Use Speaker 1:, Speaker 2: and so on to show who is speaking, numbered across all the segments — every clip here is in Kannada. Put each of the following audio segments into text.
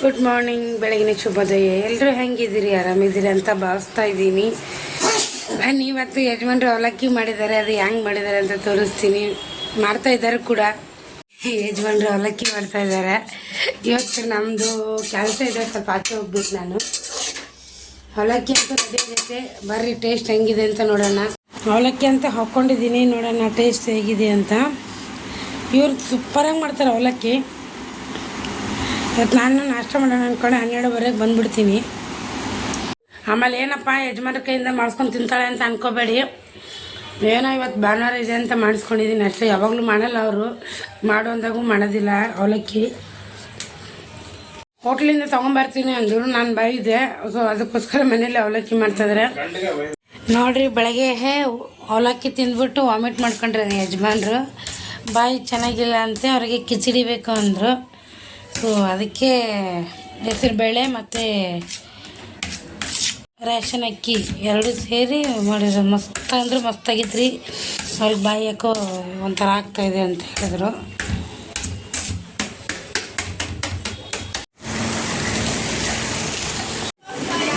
Speaker 1: ಗುಡ್ ಮಾರ್ನಿಂಗ್ ಬೆಳಗಿನ ಶುಭೋದಯ. ಎಲ್ಲರೂ ಹೆಂಗಿದ್ದೀರಿ? ಆರಾಮಿದ್ದೀರಿ ಅಂತ ಭಾವಿಸ್ತಾ ಇದ್ದೀನಿ. ಬನ್ನಿ, ಇವತ್ತು ಯಜಮಾನ್ರು ಅವಲಕ್ಕಿ ಮಾಡಿದ್ದಾರೆ. ಅದು ಹೆಂಗೆ ಮಾಡಿದ್ದಾರೆ ಅಂತ ತೋರಿಸ್ತೀನಿ. ಮಾಡ್ತಾ ಇದ್ದಾರೆ ಕೂಡ. ಯಜಮಾನ್ರು ಅವಲಕ್ಕಿ ಮಾಡ್ತಾ ಇದ್ದಾರೆ. ಇವತ್ತು ನಮ್ಮದು ಕೆಲಸ ಇದೆ, ಸ್ವಲ್ಪ ಆಚೆ ಹೋಗ್ಬಿಟ್ಟು ನಾನು. ಅವಲಕ್ಕಿ ಅಂತ ರೆಡಿ ಆಗೈತೆ. ಬರ್ರಿ ಟೇಸ್ಟ್ ಹೆಂಗಿದೆ ಅಂತ ನೋಡೋಣ. ಅವಲಕ್ಕಿ ಅಂತ ಹಾಕ್ಕೊಂಡಿದ್ದೀನಿ ನೋಡೋಣ ಟೇಸ್ಟ್ ಹೇಗಿದೆ ಅಂತ. ಇವ್ರು ಸೂಪರಾಗಿ ಮಾಡ್ತಾರೆ ಅವಲಕ್ಕಿ. ಇವತ್ತು ನಾನು ನಾಷ್ಟ ಮಾಡೋಣ ಅಂದ್ಕೊಂಡು ಹನ್ನೆರಡುವರೆಗೆ ಬಂದ್ಬಿಡ್ತೀನಿ. ಆಮೇಲೆ ಏನಪ್ಪ ಯಜಮಾನ ಕೈಯಿಂದ ಮಾಡಿಸ್ಕೊಂಡು ತಿಂತಾಳೆ ಅಂತ ಅನ್ಕೋಬೇಡಿ. ಏನೋ ಇವತ್ತು ಭಾನುವಾರ ಇದೆ ಅಂತ ಮಾಡಿಸ್ಕೊಂಡಿದ್ದೀನಿ ಅಷ್ಟೇ, ಯಾವಾಗಲೂ ಮಾಡಲ್ಲ ಅವರು. ಮಾಡು ಅಂದಾಗೂ ಮಾಡೋದಿಲ್ಲ, ಅವಲಕ್ಕಿ. ಹೋಟ್ಲಿಂದ ತೊಗೊಂಬರ್ತೀನಿ ಅಂದರು, ನಾನು ಬೈದೆ. ಸೊ ಅದಕ್ಕೋಸ್ಕರ ಮನೇಲಿ ಅವಲಕ್ಕಿ ಮಾಡ್ತಿದ್ರೆ ನೋಡ್ರಿ, ಬೆಳಗ್ಗೆ ಅವಲಕ್ಕಿ ತಿಂದ್ಬಿಟ್ಟು ವಾಮಿಟ್ ಮಾಡ್ಕೊಂಡ್ರೆ ಯಜಮಾನ್ರು. ಬಾಯಿ ಚೆನ್ನಾಗಿಲ್ಲ ಅಂತೆ, ಅವ್ರಿಗೆ ಕಿಚಡಿ ಬೇಕು ಅಂದರು. ಸೊ ಅದಕ್ಕೆ ಹೆಸರುಬೇಳೆ ಮತ್ತು ರೇಷನ್ ಅಕ್ಕಿ ಎರಡು ಸೇರಿ ಮಾಡಿದ್ರು. ಮಸ್ತ್ ಅಂದ್ರೆ ಮಸ್ತಾಗಿತ್ತು ರೀ ಅವ್ರಿಗೆ ಬಾಯಿ ಯಾಕೋ ಒಂಥರ ಆಗ್ತಾಯಿದೆ ಅಂತ ಹೇಳಿದ್ರು.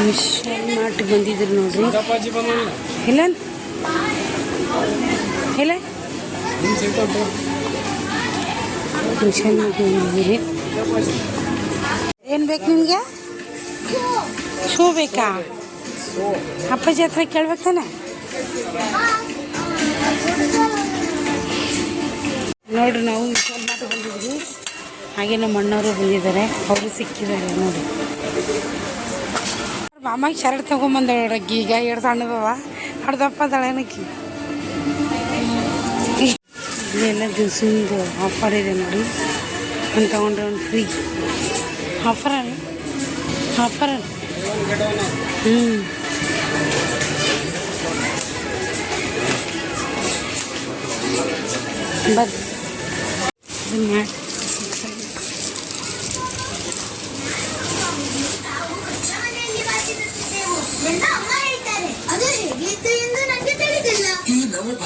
Speaker 1: ಮಿಷನ್ ಮಾರ್ಟ್ ಬಂದಿದ್ರು ನೋಡ್ರಿ. ಇಲ್ಲ? ಇಲ್ಲ? ಬಂದಿದ್ದೀರಿ. ಏನು ಬೇಕು ನಿಮಗೆ? ಶೂ ಬೇಕಾ? ಅಪ್ಪಾಜಿ ಹತ್ರ ಕೇಳ್ಬೇಕಾನೆ ನೋಡ್ರಿ ನಾವು ವಿಶಾಲ್ ಮಾರ್ಟ್ ಬಂದಿದ್ವಿ ಹಾಗೆ ನಮ್ಮ ಅಣ್ಣವರು ಬಂದಿದ್ದಾರೆ. ಅವರು ಸಿಕ್ಕಿದ್ದಾರೆ ನೋಡಿ. ಮಾಮಾಗೆ ಶರ್ಟ್ ತೊಗೊಂಬಂದಳ ನೋಡಕ್ಕಿ ಈಗ ಎರಡು ಸಣ್ಣದವ. ಹಡ್ದಪ್ಪ ದಳನಕ್ಕಿ ಇಲ್ಲೆಲ್ಲ ದಿವ್ಸದಿಂದ ಆಫರ್ ಇದೆ ನೋಡಿ ಒಂದು ತೊಗೊಂಡ್ರೆ ಒಂದು ಫ್ರೀ ಆಫರ ಆಫರ ಹ್ಞೂ ಬರ್ ಇದು ಮಾಡಿ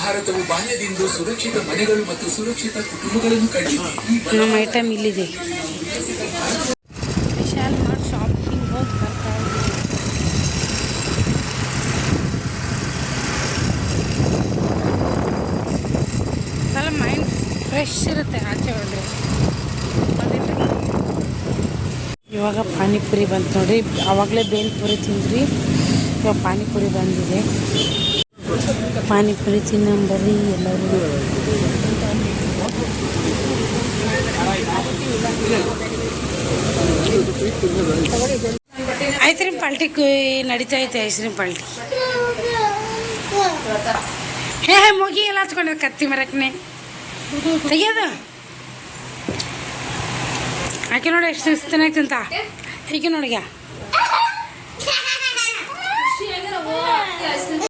Speaker 2: ಭಾರತವು ಬಾಲ್ಯದಿಂದ ಸುರಕ್ಷಿತ ಮನೆಗಳು ಮತ್ತು ಸುರಕ್ಷಿತ ಕುಟುಂಬಗಳನ್ನು ಕಂಡಿದೆ
Speaker 1: ನಮ್ಮ ಐಟಮ್ ಇಲ್ಲಿದೆ. ವಿಶಾಲ್ ಮಾರ್ಟ್ ಶಾಪಿಂಗ್ ಹೋಗಿ ಅಲ್ಲ ಮೈಂಡ್ ಫ್ರೆಶ್ ಇರುತ್ತೆ ಆಚೆ ಹೌದಿಲ್ರಿ? ಇವಾಗ ಪಾನಿಪುರಿ ಬಂತು ನೋಡ್ರಿ. ಆವಾಗಲೇ ಬೇಲ್ಪುರಿ ತಿಂದ್ರಿ ಇವಾಗ ಪಾನಿಪುರಿ ಬಂದಿದೆ. ಪಾನಿಪುರಿ ತಿನ್ನಂಬರಿ ಎಲ್ಲರೂ. ಐಸ್ ಕ್ರೀಮ್ ಪಾಲ್ಟಿ ನಡೀತಾ ಐತೆ ಐಸ್ ಕ್ರೀಮ್ ಪಾಲ್ಟಿ. ಹೇ ಹೇ, ಮುಗಿ ಎಲ್ಲ ಹಚ್ಕೊಂಡ್ರೆ ಕತ್ತಿ ಮರಕ್ನೆ. ತೆಗಿಯೋದು? ಆಕೆ ನೋಡಿ ಎಷ್ಟು ಸುಸ್ತನಾಗ್ತಿ ಅಂತ. ಈಕೆ ನೋಡಿಗ